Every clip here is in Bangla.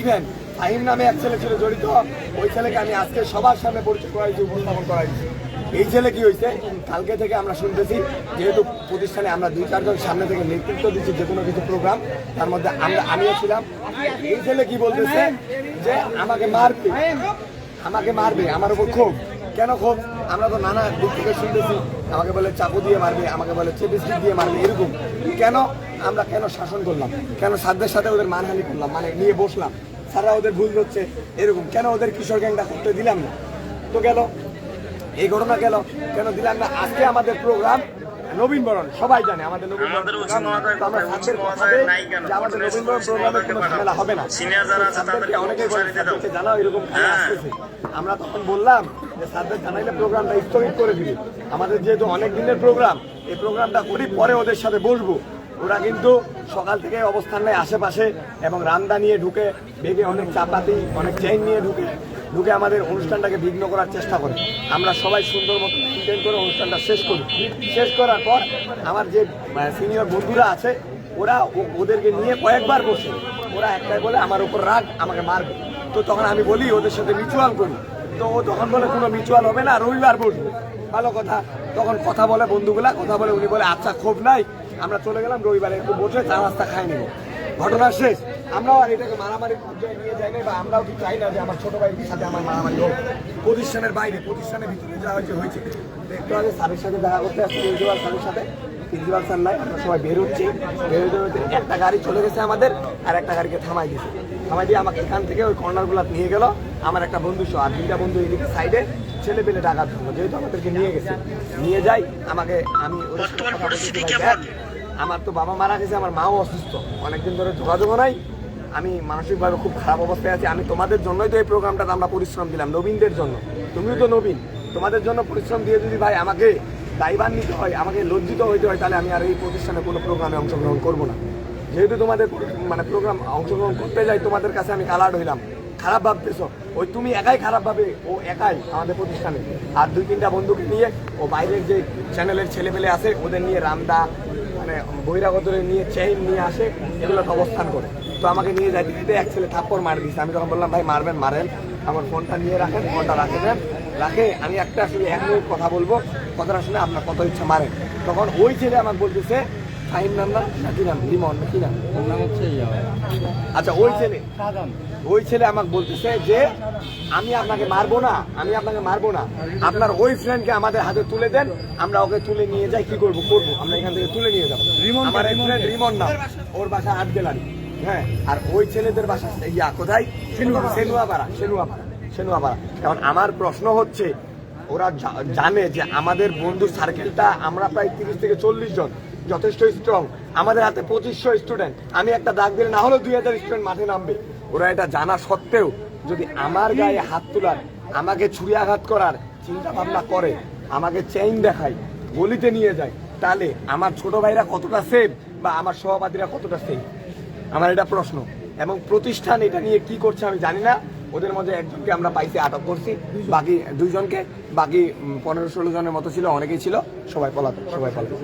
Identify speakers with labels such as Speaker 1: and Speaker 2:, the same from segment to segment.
Speaker 1: ইভেন ফাহিম নামে এক ছেলে ছিল জড়িত, ওই ছেলেকে আমি আজকে সবার সামনে পরিচয় করাইছি, উপস্থাপন করাইছি। এই ছেলে কি হয়েছে কালকে থেকে আমরা শুনতেছি, যেহেতু প্রতিষ্ঠানে আমরা দুই, চারজন সামনে থেকে নেতৃত্ব দিচ্ছি যে কোনো কিছু প্রোগ্রাম তার মধ্যে আমরা, আমিও ছিলাম। এই ছেলে কি বলতেছে? যে আমাকে মারবে আমাকে মারবে, আমার উপর ক্ষোভ। কেন ক্ষোভ? আমরা তো নানা দিক থেকে শুনতেছি আমাকে বলে চাকু দিয়ে মারবে আমাকে বলে চেপিস্টিক দিয়ে মারবে এরকম। কেন আমরা কেন শাসন করলাম? কেন সাধ্যের সাথে ওদের মানহানি করলাম? মানে নিয়ে বসলাম। সারা ওদের ভুল হচ্ছে এরকম। কেন ওদের কিশোর গ্যাংটা করতে দিলাম না? তো গেল। এই ঘটনা গেল। কেন দিলাম না? আজকে আমাদের প্রোগ্রাম নবীন বরণ সবাই জানে আমাদের নবীন বরণ
Speaker 2: আমাদের
Speaker 1: আমরা সাথের কথা? যে নবীন বরণ
Speaker 2: উচিত
Speaker 1: প্রোগ্রামে
Speaker 2: মহোদয়কে
Speaker 1: কোনো ঝামেলা হবে না। অনেকেই বলে
Speaker 2: দাও।
Speaker 1: জানাও এরকম
Speaker 2: হ্যাঁ।
Speaker 1: আমরা তখন বললাম যে সাদ্দার জানাইলে প্রোগ্রামটা স্থগিত করে দিবি। আমাদের যেহেতু অনেক দিনের প্রোগ্রাম, এই প্রোগ্রামটা করি পরে ওদের সাথে বসবো। ওরা কিন্তু সকাল থেকে অবস্থান নেয় আশেপাশে এবং রান্দা নিয়ে ঢুকে, বেগে অনেক চাপাতি, অনেক চেইন নিয়ে ঢুকে ঢুকে আমাদের অনুষ্ঠানটাকে বিঘ্ন করার চেষ্টা করে। আমরা সবাই সুন্দর মতো মেনটেন করে অনুষ্ঠানটা শেষ করি। শেষ করার পর আমার যে সিনিয়র বন্ধুরা আছে, ওরা ওদেরকে নিয়ে কয়েকবার বসে। ওরা একটাই বলে, আমার উপর রাগ, আমাকে মারবে। তো তখন আমি বলি, ওদের সাথে মিউচুয়াল করি। তো ও তখন বলে কোনো মিউচুয়াল হবে না, রবিবার বসবো ভালো কথা। তখন কথা বলে বন্ধুগুলা, কথা বলে উনি বলে আচ্ছা ক্ষোভ নাই, আমরা চলে গেলাম, রবিবারে একটু বসে চা রাস্তা খাই নেব। ঘটনা শেষ। আমরাও আর এটাকে মারামারি পর্যায়ে নিয়ে যাই নাই বা আমরাও কি চাই না যে আমার ছোট ভাইয়ের সাথে আমার মারামারি হোক। প্রতিষ্ঠানের বাইরে, প্রতিষ্ঠানের ভিতরে যা হয়েছে হয়েছে। তো একটু আগে স্যারের সাথে দেখা করতে আসছি, প্রিন্সিপাল স্যারের সাথে। প্রিন্সিপাল স্যার নাই, আমরা সবাই বের হচ্ছি। বের হতে একটা গাড়ি চলে গেছে আমাদের, আর একটা গাড়িকে থামাই দিয়েছে। থামাই দিয়ে আমাকে এখান থেকে ওই কর্নারগুলো নিয়ে গেল। আমার একটা বন্ধু সহ আর দুইটা বন্ধু এদিকে সাইডে ছেলে পেলে ডাকাত যেহেতু আমাদেরকে নিয়ে গেছে। নিয়ে যাই আমাকে আমি? আমার তো বাবা মারা গেছে আমার মাও অসুস্থ। অনেকদিন ধরে যোগাযোগও নাই। আমি মানসিকভাবে খুব খারাপ অবস্থায় আছি। আমি তোমাদের জন্যই তো এই প্রোগ্রামটাতে আমরা পরিশ্রম দিলাম নবীনদের জন্য। তুমিও তো নবীন। তোমাদের জন্য পরিশ্রম দিয়ে যদি ভাই আমাকে দায়ভার নিতে হয় আমাকে লজ্জিত হইতে হয় তাহলে আমি আর এই প্রতিষ্ঠানে কোনো প্রোগ্রামে অংশগ্রহণ করব না। যেহেতু তোমাদের মানে প্রোগ্রাম অংশগ্রহণ করতে যাই তোমাদের কাছে আমি কালার্ড হইলাম। খারাপ ভাবতেছো, ওই তুমি একাই খারাপ ভাবে, ও একাই আমাদের প্রতিষ্ঠানে। আর দুই তিনটা বন্ধুকে নিয়ে, ও বাইরের যে চ্যানেলের ছেলেপেলে আছে, ওদের নিয়ে রামদা মানে বহিরাগতরে নিয়ে চেইন নিয়ে আসে এগুলোতে অবস্থান করে। তো আমাকে নিয়ে যাইতে দিতে এক ছেলে থাপ্পড় মার দিয়েছে আমি তখন বললাম, ভাই, মারবেন, মারেন। আমার ফোনটা নিয়ে রাখেন, ফোনটা রাখে দেন। রাখে, আমি একটা শুধু এক মিনিট কথা বলব। কথাটা শুনে আপনার কত ইচ্ছা মারেন। তখন ওই ছেলে আমাকে বলতেছে ফাইন নাম না? নাকি নাম? লিমন নাকি নাম?
Speaker 3: নাম হচ্ছে
Speaker 1: আচ্ছা ওই ছেলে। ওই ছেলে আমাকে বলতেছে যে আমি আপনাকে মারবো না আমি আপনাকে মারবো না। আপনার ওই ফ্রেন্ডকে আমাদের হাতে তুলে দেন আমরা ওকে তুলে নিয়ে যাই কি করব করব? আমরা এখান থেকে তুলে নিয়ে যাব। আমার ফ্রেন্ড রিমন নাম। ওর বাসা আট গেলারি। হ্যাঁ আর ওই ছেলেদের বাসা ইয়া কোথায়? সেনুয়াপাড়া। সেনুয়াপাড়া সেনুয়াপাড়া কারণ আমার প্রশ্ন হচ্ছে ওরা জানে যে আমাদের বন্ধুর সার্কেলটা আমরা প্রায় তিরিশ থেকে চল্লিশ জন। যথেষ্ট স্ট্রং আমাদের হাতে পঁচিশশো স্টুডেন্ট আমি একটা দাগ দিলে না হলেও দুই হাজার স্টুডেন্ট মাঠে নামবে। ওরা এটা জানা সত্ত্বেও যদি আমার গায়ে হাত তোলার, আমাকে ছুরি আঘাত করার চিন্তা ভাবনা করে, আমাকে চেইন দেখায়, গলিতে নিয়ে যায়, তাহলে আমার ছোট ভাইরা কতটা সেফ বা আমার সহপাঠীরা কতটা সেফ আমার এটা প্রশ্ন। এবং প্রতিষ্ঠান এটা নিয়ে কি করছে আমি জানি না। ওদের মধ্যে একজনকে আমরা পাইছি আটক করছি। বাকি দুইজনকে বাকি পনেরো ষোলো জনের মতো ছিল অনেকেই ছিল। সবাই পলাতক সবাই পলাতক।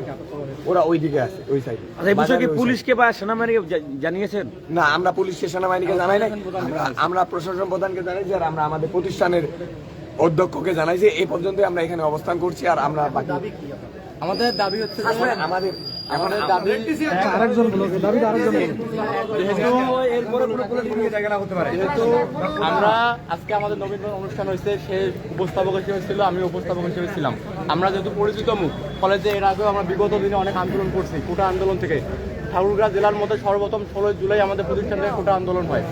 Speaker 1: ওরা ওই দিকে আছে ওই সাইডে
Speaker 4: আচ্ছা এই বিষয়ে কি পুলিশকে বা সেনাবাহিনীকে জানিয়েছেন?
Speaker 1: না আমরা পুলিশকে সেনাবাহিনীকে জানাই নাই আমরা- আমরা প্রশাসন প্রধানকে জানাইছি আর আমরা আমাদের প্রতিষ্ঠানের অধ্যক্ষকে জানাই যে এই পর্যন্ত আমরা এখানে অবস্থান করছি আর আমরা বাকি
Speaker 3: আমাদের দাবি হচ্ছে
Speaker 1: আমাদের
Speaker 3: আমাদের দাবি
Speaker 4: আরেকজন বলুন দাবি আরেকজন বলুন
Speaker 3: যেহেতু আমরা আজকে আমাদের নবীনবরণ অনুষ্ঠান হয়েছে সে উপস্থাপক হিসেবে ছিল আমি উপস্থাপক হিসেবে ছিলাম। আমরা যেহেতু পরিচিত মুখ ফলে যে এর আগেও আমরা বিগত দিনে অনেক আন্দোলন করছি কোটা আন্দোলন থেকে। ঠাকুরগাঁ জেলার মধ্যে সর্বপ্রথম ষোলোই জুলাই আমাদের প্রতিষ্ঠান থেকে কোটা আন্দোলন হয়।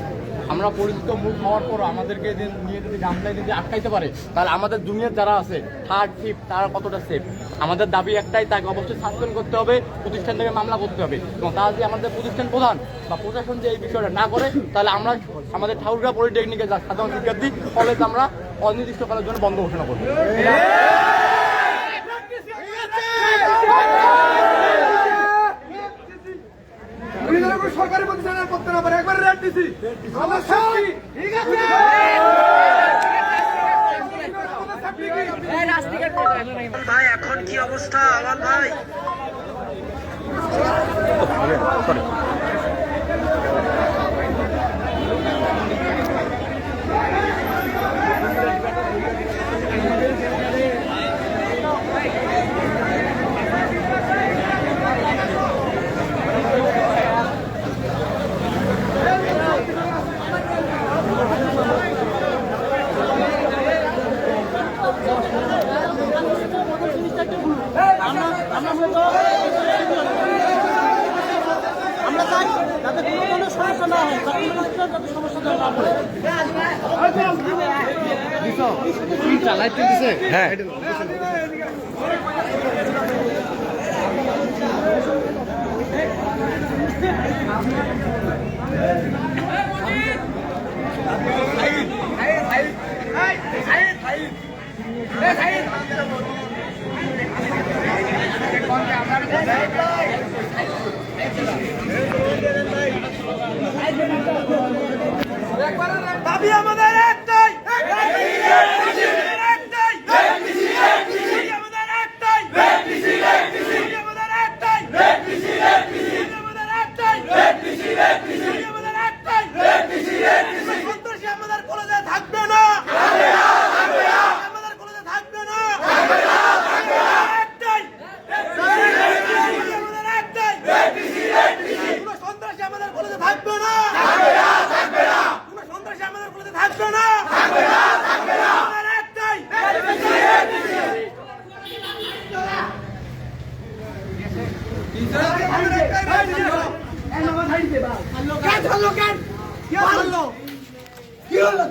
Speaker 3: আমরা পরিচিত মুখ হওয়ার পর আমাদেরকে যে নিয়ে যদি গামলায় যদি আটকাইতে পারে, তাহলে আমাদের দুনিয়ার যারা আছে থার্ড ফিফথ তারা কতটা সেফ আমাদের দাবি একটাই, তাকে অবশ্যই সাসপেন্ড করতে হবে, প্রতিষ্ঠান থেকে মামলা করতে হবে। এবং তারা যদি আমাদের প্রতিষ্ঠান প্রধান বা প্রশাসন যে এই বিষয়টা না করে, তাহলে আমরা আমাদের ঠাকুরগাঁ পলিটেকনিকের যা সাধারণ শিক্ষার্থী কলেজ আমরা অনির্দিষ্টকালের জন্য বন্ধ ঘোষণা করব।
Speaker 1: সরকারি প্রতিষ্ঠানের করতে না পারে একবার রেট দিছি। ঠিক আছে।
Speaker 2: ভাই এখন কি অবস্থা? আমার ভাই?
Speaker 4: আমরা চাই যাতে কোনো ধরনের সমস্যা না হয়
Speaker 3: যাতে যাতে সমস্যা না হয় চালাইতে দিছে
Speaker 4: হ্যাঁ Hey, hey, hey, hey, hey, hey, hey, hey, hey, hey, hey, hey,
Speaker 3: দাবি আমাদের একটাই একটাই দাবি আমাদের একটাই দাবি আমাদের একটাই দাবি আমাদের একটাই দাবি আমাদের একটাই সন্ত্রাসী আমাদের কলেজে থাকবে না আমাদের কলেজে থাকবে না একটাই দাবি আমাদের একটাই কোনো সন্ত্রাসী আমাদের কলেজে থাকবে না কোনো সন্ত্রাসী আমাদের কলেজে থাকবে না আমাদের একটাই কেন ছাড়লো কেন কে ছাড়লো কি হলো